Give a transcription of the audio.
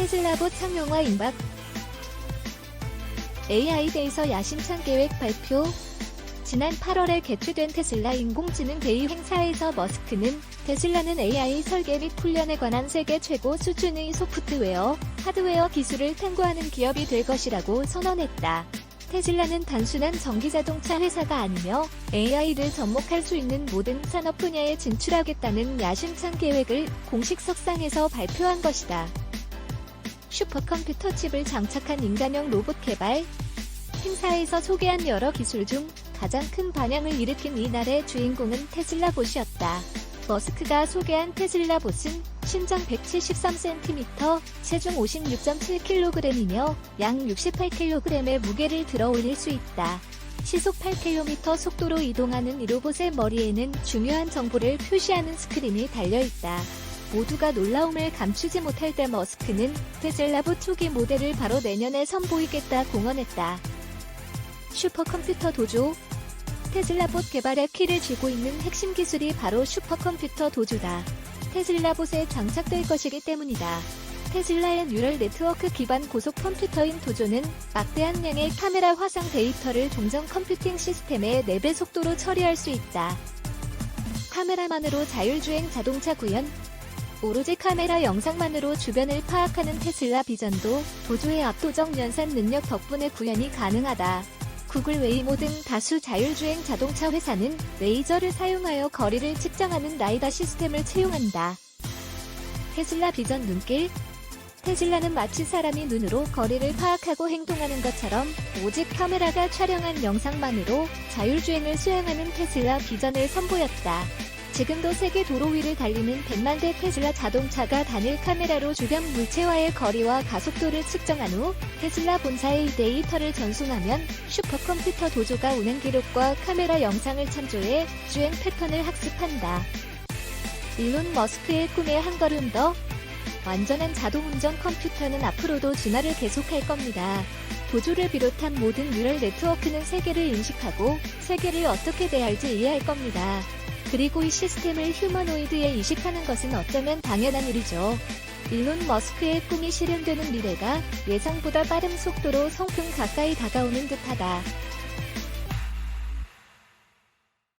테슬라봇 상용화 임박 AI대에서 야심찬 계획 발표 지난 8월에 개최된 테슬라 인공지능 데이 행사에서 머스크는 테슬라는 AI 설계 및 훈련에 관한 세계 최고 수준의 소프트웨어, 하드웨어 기술을 탐구하는 기업이 될 것이라고 선언했다. 테슬라는 단순한 전기자동차 회사가 아니며 AI를 접목할 수 있는 모든 산업 분야에 진출하겠다는 야심찬 계획을 공식 석상에서 발표한 것이다. 슈퍼컴퓨터 칩을 장착한 인간형 로봇 개발 행사에서 소개한 여러 기술 중 가장 큰 반향을 일으킨 이날의 주인공은 테슬라 봇이었다. 머스크가 소개한 테슬라 봇은 신장 173cm, 체중 56.7kg이며 양 68kg의 무게를 들어 올릴 수 있다. 시속 8km 속도로 이동하는 이 로봇의 머리에는 중요한 정보를 표시하는 스크린이 달려 있다. 모두가 놀라움을 감추지 못할 때 머스크는 테슬라봇 초기 모델을 바로 내년에 선보이겠다 공언했다. 슈퍼컴퓨터 도조 테슬라봇 개발의 키를 쥐고 있는 핵심 기술이 바로 슈퍼컴퓨터 도주다. 테슬라봇에 장착될 것이기 때문이다. 테슬라의 뉴럴 네트워크 기반 고속 컴퓨터인 도조는 막대한 양의 카메라 화상 데이터를 종전 컴퓨팅 시스템의 4배 속도로 처리할 수 있다. 카메라만으로 자율주행 자동차 구현 오로지 카메라 영상만으로 주변을 파악하는 테슬라 비전도 도조의 압도적 연산 능력 덕분에 구현이 가능하다. 구글 웨이모 등 다수 자율주행 자동차 회사는 레이저를 사용하여 거리를 측정하는 라이다 시스템을 채용한다. 테슬라 비전 눈길 테슬라는 마치 사람이 눈으로 거리를 파악하고 행동하는 것처럼 오직 카메라가 촬영한 영상만으로 자율주행을 수행하는 테슬라 비전을 선보였다. 지금도 세계 도로 위를 달리는 100만 대 테슬라 자동차가 단일 카메라로 주변 물체와의 거리와 가속도를 측정한 후 테슬라 본사의 데이터를 전송하면 슈퍼컴퓨터 도조가 운행 기록과 카메라 영상을 참조해 주행 패턴을 학습한다. 일론 머스크의 꿈에 한 걸음 더 완전한 자동운전 컴퓨터는 앞으로도 진화를 계속할 겁니다. 도조를 비롯한 모든 뉴럴 네트워크는 세계를 인식하고 세계를 어떻게 대할지 이해할 겁니다. 그리고 이 시스템을 휴머노이드에 이식하는 것은 어쩌면 당연한 일이죠. 일론 머스크의 꿈이 실현되는 미래가 예상보다 빠른 속도로 성큼 가까이 다가오는 듯하다.